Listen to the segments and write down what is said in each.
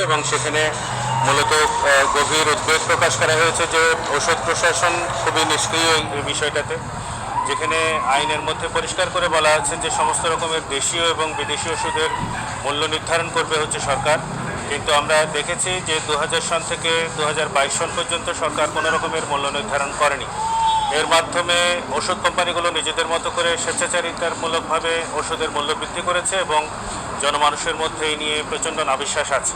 এবং সেখানে মূলত গভীর উদ্বেগ প্রকাশ করা হয়েছে যে ওষুধ প্রশাসন খুবই নিষ্ক্রিয় এই- বিষয়টাতে। যেখানে আইনের মধ্যে পরিষ্কার করে বলা আছে যে সমস্ত রকমের দেশীয় এবং বিদেশি ওষুধের মূল্য নির্ধারণ করবে হচ্ছে সরকার। কিন্তু আমরা দেখেছি যে দু হাজার সন থেকে দু হাজার বাইশ সন পর্যন্ত সরকার কোনো রকমের মূল্য নির্ধারণ করেনি। এর মাধ্যমে ওষুধ কোম্পানিগুলো নিজেদের মতো করে স্বেচ্ছাচারিতামূলকভাবে ওষুধের মূল্য বৃদ্ধি করেছে এবং জনমানুষের মধ্যে এই নিয়ে প্রচণ্ড নাবিশ্বাস আছে।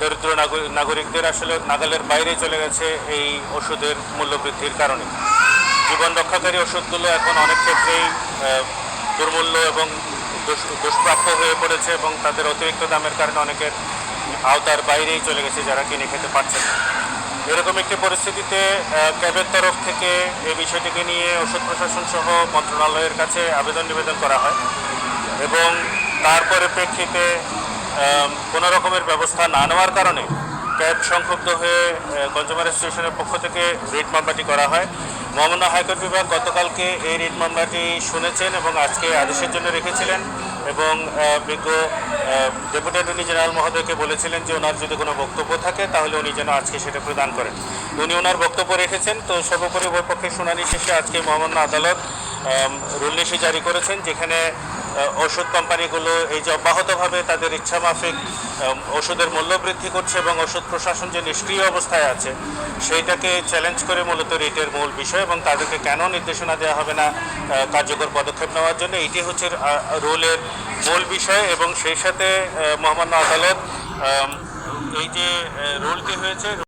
দরিদ্র নাগরিক- নাগরিকদের আসলে নাগালের বাইরে চলে গেছে এই ওষুধের মূল্য বৃদ্ধির কারণে। জীবন রক্ষাকারী ওষুধগুলো এখন অনেক ক্ষেত্রেই দুর্মূল্য এবং দুষ- দুষ্প্রাপ্য হয়ে পড়েছে এবং তাদের অতিরিক্ত দামের কারণে অনেকের আওতার বাইরেই চলে গেছে যারা কিনে খেতে পারছেন না। এরকম একটি পরিস্থিতিতে ক্যাবের তরফ থেকে এই বিষয়টিকে নিয়ে ওষুধ প্রশাসন সহ মন্ত্রণালয়ের কাছে আবেদন নিবেদন করা হয় এবং তার পরিপ্রেক্ষিতে কোনো রকমের ব্যবস্থা না নেওয়ার কারণে ক্যাব সংক্ষুব্ধ হয়ে কনজিউমার অ্যাসোসিয়েশনের পক্ষ থেকে রিট মামলাটি করা হয়। মহামান্য হাইকোর্ট বিভাগ গতকালকে এই রিট মামলাটি শুনেছেন এবং আজকে আদেশের জন্য রেখেছিলেন এবং বিজ্ঞ ডেপুটি অ্যাটর্নি জেনারেল মহোদয়কে বলেছিলেন যে ওনার যদি কোনো বক্তব্য থাকে, তাহলে উনি যেন আজকে সেটা প্রদান করেন। উনি ওনার বক্তব্য রেখেছেন, তো সর্বোপরি উভয় পক্ষের শুনানি শেষে আজকে মহামান্য আদালত রুলনিশি জারি করেছেন, যেখানে ওষুধ কোম্পানিগুলো এই যে অব্যাহতভাবে তাদের ইচ্ছা মাফিক ওষুধের মূল্য বৃদ্ধি করছে এবং ওষুধ প্রশাসন যে নিষ্ক্রিয় অবস্থায় আছে, সেইটাকে চ্যালেঞ্জ করে মূলত রিটের মূল বিষয় এবং তাদেরকে কেন নির্দেশনা দেওয়া হবে না কার্যকর পদক্ষেপ নেওয়ার জন্য এটি হচ্ছে রোলের মূল বিষয় এবং সেই সাথে মহামান্য আদালত এই যে রোলটি হয়েছে